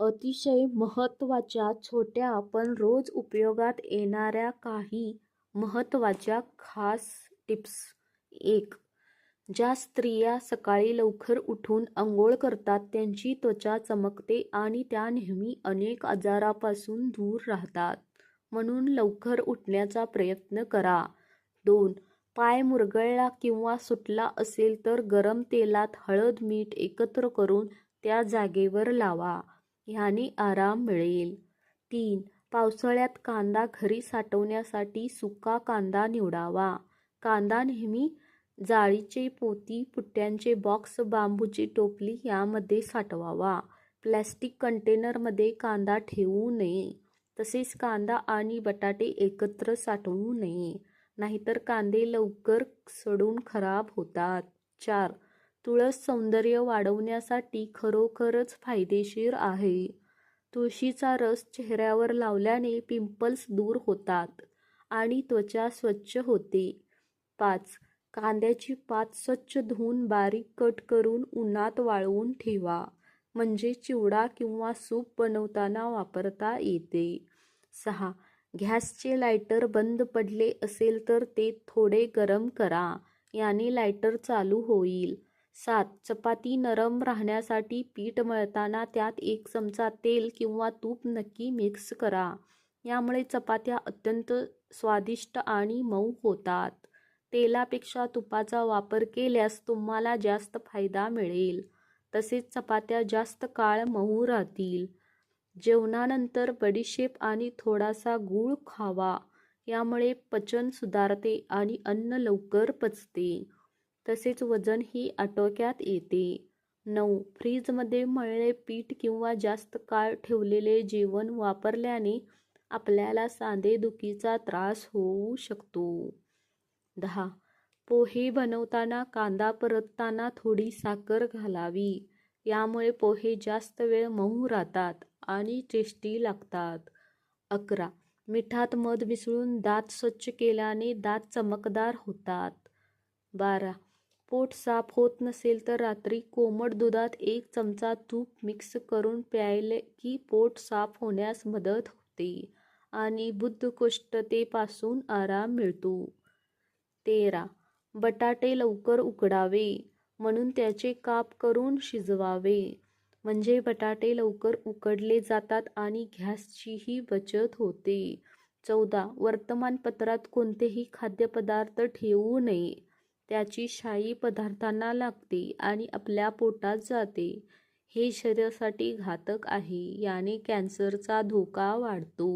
अतिशय महत्त्वाच्या छोट्या पण रोज उपयोगात येणाऱ्या काही महत्त्वाच्या खास टिप्स. एक ज्या स्त्रिया सकाळी लवकर उठून आंघोळ करतात त्यांची त्वचा चमकते आणि त्या नेहमी अनेक आजारापासून दूर राहतात. म्हणून लवकर उठण्याचा प्रयत्न करा. दोन पाय मुरगळला किंवा सुटला असेल तर गरम तेलात हळद मीठ एकत्र करून त्या जागेवर लावा. ह्याने आराम मिळेल. तीन पावसाळ्यात कांदा घरी साठवण्यासाठी सुका कांदा निवडावा. कांदा नेहमी जाळीचे पोती पुट्ट्यांचे बॉक्स बांबूची टोपली यामध्ये साठवावा. प्लॅस्टिक कंटेनरमध्ये कांदा ठेवू नये. तसेच कांदा आणि बटाटे एकत्र साठवू नये. नाहीतर कांदे लवकर सडून खराब होतात. चार तुळस सौंदर्य वाढवण्यासाठी खरोखरच फायदेशीर आहे. तुळशीचा रस चेहऱ्यावर लावल्याने पिंपल्स दूर होतात आणि त्वचा स्वच्छ होते. पाच कांद्याची पात स्वच्छ धुवून बारीक कट करून उन्हात वाळवून ठेवा म्हणजे चिवडा किंवा सूप बनवताना वापरता येते. सहा गॅसचे लायटर बंद पडले असेल तर ते थोडे गरम करा याने लायटर चालू होईल. सात. चपाती नरम राहण्यासाठी पीठ मळताना त्यात एक चमचा तेल किंवा तूप नक्की मिक्स करा. यामुळे चपात्या अत्यंत स्वादिष्ट आणि मऊ होतात. तेलापेक्षा तुपाचा वापर केल्यास तुम्हाला जास्त फायदा मिळेल. तसेच चपात्या जास्त काळ मऊ राहतील. जेवणानंतर बडीशेप आणि थोडासा गूळ खावा. यामुळे पचन सुधारते आणि अन्न लवकर पचते. तसेच वजनही आटोक्यात येते. नऊ. फ्रीजमध्ये मळले पीठ किंवा जास्त काळ ठेवलेले जेवण वापरल्याने आपल्याला सांधेदुखीचा त्रास होऊ शकतो. दहा. पोहे बनवताना कांदा परतताना थोडी साखर घालावी. यामुळे पोहे जास्त वेळ मऊ राहतात आणि टेस्टी लागतात. अकरा. मिठात मध मिसळून दात स्वच्छ केल्याने दात चमकदार होतात. बारा. पोट साफ होत नसेल तर रात्री कोमट दुधात एक चमचा तूप मिक्स करून प्यायले की पोट साफ होण्यास मदत होते आणि बुद्धकोष्ठतेपासून आराम मिळतो. तेरा. बटाटे लवकर उकडावे म्हणून त्याचे काप करून शिजवावे. म्हणजे बटाटे लवकर उकडले जातात आणि गॅसचीही बचत होते. चौदा. वर्तमानपत्रात कोणतेही खाद्यपदार्थ ठेवू नये. त्याची शाई पदार्थांना लागते आणि आपल्या पोटात जाते. हे शरीरासाठी घातक आहे. याने कॅन्सरचा धोका वाढतो.